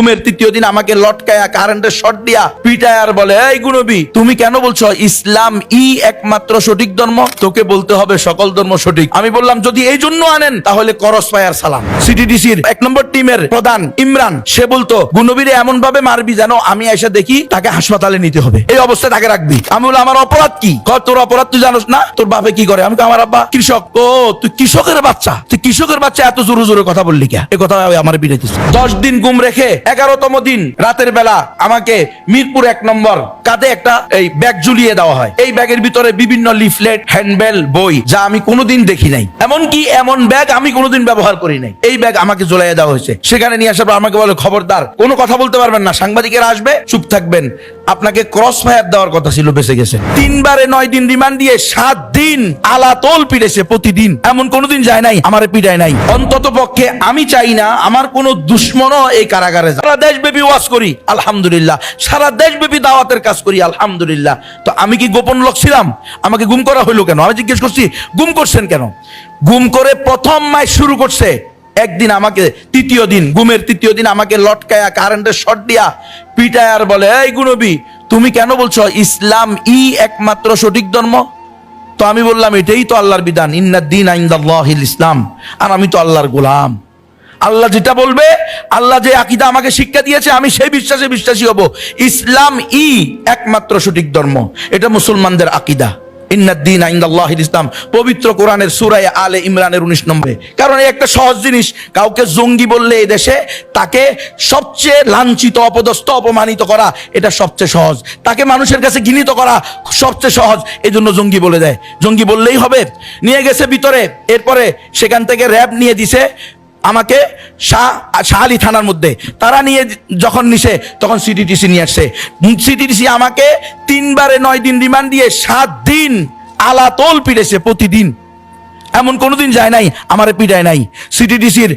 ঘুমের তৃতীয় দিন আমাকে লটকায়া কারেন্টের শর্ট দিয়া পিটায় আর বলে এই গুণবি তুমি কেন বলছো ইসলাম ই একমাত্র সঠিক ধর্ম? তোকে বলতে হবে সকল ধর্ম সঠিক। আমি বললাম যদি এই জন্য আনেন তাহলে করস পায়ার সালাম। সিটিডিসির এক নম্বর টিমের প্রধান ইমরান সে বলতো গুণবীরে এমন ভাবে মারবি যেন আমি এসে দেখি তাকে হাসপাতালে নিতে হবে। এই অবস্থায় তাকে রাখবি। আমি বললাম আমার অপরাধ কি? তোর অপরাধ তুই জানোস না। তোর বাপে কি করে? আমি কই, আমার আব্বা কৃষক। ও তুই কৃষকের বাচ্চা? তুই কৃষকের বাচ্চা? এত জোরে জোরে কথা বললি কে? এ কথা আমার বিরাইতেছে দশ দিন গুম রেখে এগারোতম দিন রাতের বেলা আমাকে মিরপুর এক নম্বর কাঁধে একটা এই ব্যাগ ঝুলিয়ে দেওয়া হয়। এই ব্যাগের ভিতরে বিভিন্ন লিফলেট, হ্যান্ডবেল, বই যা আমি কোনোদিন দেখি নাই। এমনকি এমন ব্যাগ আমি কোনোদিন ব্যবহার করি নাই। এই ব্যাগ আমাকে ঝুলাইয়া দেওয়া হয়েছে। সেখানে নিয়ে আসার পর আমাকে বলে, খবরদার, কোনো কথা বলতে পারবেন না। সাংবাদিকেরা আসবে, চুপ থাকবেন। আপনাকে ক্রস ফায়ার দেওয়ার কথা ছিল, বেঁচে গেছে। তিনবারে নয় দিন রিমান্ড দিয়ে সাত দিন আলাতল পিড়েছে প্রতিদিন। এমন কোনোদিন যায় নাই, আমার পিড়ায় নাই। অন্তত পক্ষে আমি চাই না, আমার কোনো দুশ্মনও এই কারাগারে। সারা দেশব্যাপী ওয়াজ করি, আলহামদুলিল্লাহ। সারা দেশব্যাপী দাওয়াতের কাজ করি, আলহামদুলিল্লাহ। তো আমি কি গোপন লোক ছিলাম? আমাকে গুম করা হইল কেন? আমি জিজ্ঞেস করছি, গুম করছেন কেন? গুম করে প্রথম মাস শুরু করছে। একদিন আমাকে তৃতীয় দিন গুমের তৃতীয় দিন আমাকে লটকায়া কারেন্টের শর্ট দিয়া পিটায় আর বলে, এই গুণবি, তুমি কেন বলছো ইসলাম ই একমাত্র সঠিক ধর্ম? তো আমি বললাম, এটাই তো আল্লাহর বিধান ইন্নাদ্দিন আইন্দাল্লাহিল ইসলাম, আর আমি তো আল্লাহর গোলাম। আল্লাহ যেটা বলবে, আল্লাহ যে আকিদা আমাকে শিক্ষা দিয়েছে, আমি সেই বিশ্বাসে বিশ্বাসী হব। ইসলাম ই একমাত্র সঠিক ধর্ম, এটা মুসলমানদের আকিদা। ইন্নাদ্দিন আইন্দাল্লাহিল ইসলাম। পবিত্র কোরআনের সুরায় আলে ইমরানের উনিশ নম্বরে। কারণ এই একটা সহজ জিনিস, কাউকে জঙ্গি বললে এই দেশে তাকে সবচেয়ে লাঞ্ছিত, অপদস্থ, অপমানিত করা, এটা সবচেয়ে সহজ। তাকে মানুষের কাছে ঘৃণিত করা সবচেয়ে সহজ এই জন্য জঙ্গি বলে দেয়। জঙ্গি বললেই হবে, নিয়ে গেছে ভিতরে, এরপরে সেখান থেকে র্যাব নিয়ে দিছে আমাকে শাহ শাহালি থানার মধ্যে। তারা নিয়ে যখন নিছে, তখন সিটিটিসি নিয়ে আসছে। সিটিটিসি আমাকে তিনবারে নয় দিন রিমান্ড দিয়ে সাত দিন আলাতল পিড়েছে প্রতিদিন। এমন কোনোদিন যায় নাই, আমার পিড়ায় নাই। সিটিডিসির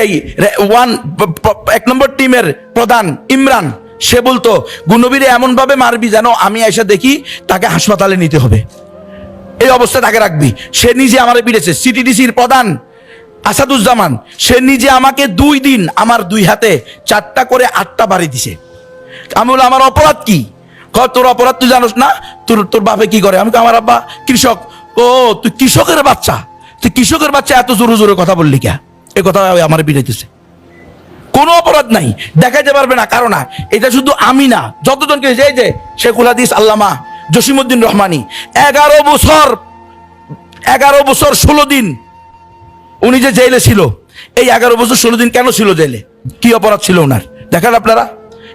এই ওয়ান এক নম্বর টিমের প্রধান ইমরান, সে বলতো, গুণবীরে এমন ভাবে মারবি যেন আমি এসে দেখি তাকে হাসপাতালে নিতে হবে। এই অবস্থায় তাকে রাখবি। সে নিজে আমারে পিড়েছে সিটিডিসির প্রধান আসাদুজ্জামান, সে নিজে আমাকে দুই দিন আমার দুই হাতে চারটা করে আটটা বাড়ি দিছে। আমি বললাম, আমার অপরাধ কি? তোর অপরাধ তুই জানোস না? তোর তোর বাপে কি করে? আমি কই, আমার আব্বা কৃষক। ও তুই কৃষকের বাচ্চা? তুই কৃষকের বাচ্চা এত জোরে জোরে কথা বললি কে? এ কথা আমার বিরাইতেছে কোনো অপরাধ নাই। দেখাইতে পারবে না। কারণ এটা শুধু আমি না। যতজনকে এই যে শেখুল হাদিস আল্লামা জসিমুদ্দিন রহমানি এগারো বছর এগারো বছর ষোলো দিন উনি যে জেলে ছিল এই এগারো বছর ষোলো দিন কেন ছিল জেলে কি অপরাধ ছিল ওনার? দেখেন আপনারা।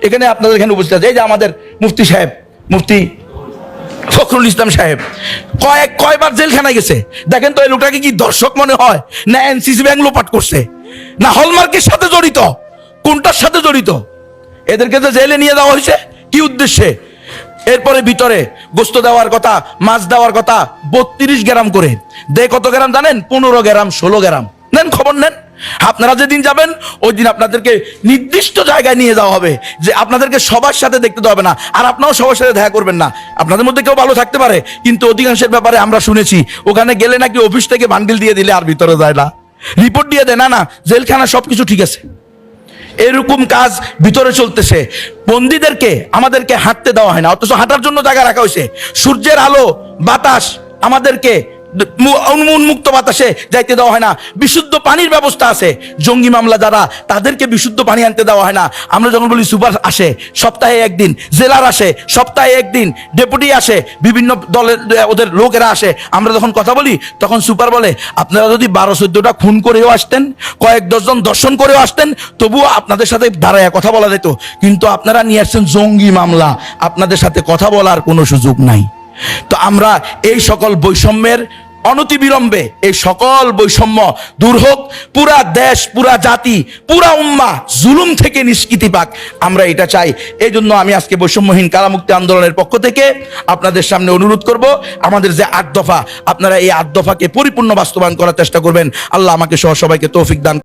এখানে আপনাদের এখানে উপস্থিত আছে। এই যে আমাদের মুফতি সাহেব, মুফতি ফখরুল ইসলাম সাহেব, কয়েক, কয়বার জেলখানায় গেছে। দেখেন তো, এই লোকটাকে কি দর্শক মনে হয়, না এনসিসি ব্যাংক লোপাট করছে, না হলমার্কের সাথে জড়িত? কোনটার সাথে জড়িত? এদেরকে তো জেলে নিয়ে দেওয়া হয়েছে, কি উদ্দেশ্যে? এরপরে ভিতরে গোস্ত দেওয়ার কথা, মাছ দেওয়ার কথা, বত্রিশ গ্রাম করে। দে কত গ্রাম জানেন? পনেরো গ্রাম, ষোলো গ্রাম। নেন খবর, নেন। আপনারা যেদিন যাবেন, ওই দিন আপনাদেরকে নির্দিষ্ট জায়গায় নিয়ে যাওয়া হবে, যে আপনাদেরকে সবার সাথে দেখতে হবে না। আর আপনারাও সবার সাথে দেখা করবেন না। আপনাদের মধ্যে কেউ ভালো থাকতে পারে, কিন্তু অধিকাংশের ব্যাপারে আমরা শুনেছি, ওখানে গেলে নাকি অফিস থেকে বান্ডিল দিয়ে দিলে আর ভিতরে যায় না। রিপোর্ট দিয়ে দেয়, না না, জেলখানা সবকিছু ঠিক আছে। এরকম কাজ ভিতরে চলতেছে। বন্দীদেরকে, আমাদেরকে হাঁটতে দেওয়া হয় না, অথচ হাঁটার জন্য জায়গা রাখা হয়েছে। সূর্যের আলো, বাতাস আমাদেরকে উন্মুক্ত বাতাসে যাইতে দেওয়া হয় না। বিশুদ্ধ পানির ব্যবস্থা আছে। জঙ্গি মামলা যারা, তাদেরকে বিশুদ্ধ পানি আনতে দেওয়া হয় না। আমরা যখন বলি সুপার আসে, সপ্তাহে একদিন। জেলার আসে, সপ্তাহে একদিন। ডেপুটি আসে, বিভিন্ন দলের, ওদের লোকেরা আসে। আমরা যখন কথা বলি, তখন সুপার বলে, আপনারা যদি বারো চোদ্দটা খুন করেও আসতেন, কয়েক দশজন দর্শন করেও আসতেন, তবুও আপনাদের সাথে দাঁড়ায় কথা বলা যেত। কিন্তু আপনারা নিয়ে আসছেন জঙ্গি মামলা। আপনাদের সাথে কথা বলার কোনো সুযোগ নাই। তো আমরা এই সকল বৈষম্যের অনতিবিলম্বে এই সকল বৈষম্য দূর হোক। পুরা দেশ, পুরা জাতি, পুরা উম্মা জুলুম থেকে নিষ্কৃতি পাক। আমরা এটা চাই। এই জন্য আমি আজকে বৈষম্যহীন কালামুক্তি আন্দোলনের পক্ষ থেকে আপনাদের সামনে অনুরোধ করব, আমাদের যে আট দফা, আপনারা এই আট দফাকে পরিপূর্ণ বাস্তবায়ন করার চেষ্টা করবেন। আল্লাহ আমাকে সহ সবাইকে তৌফিক দান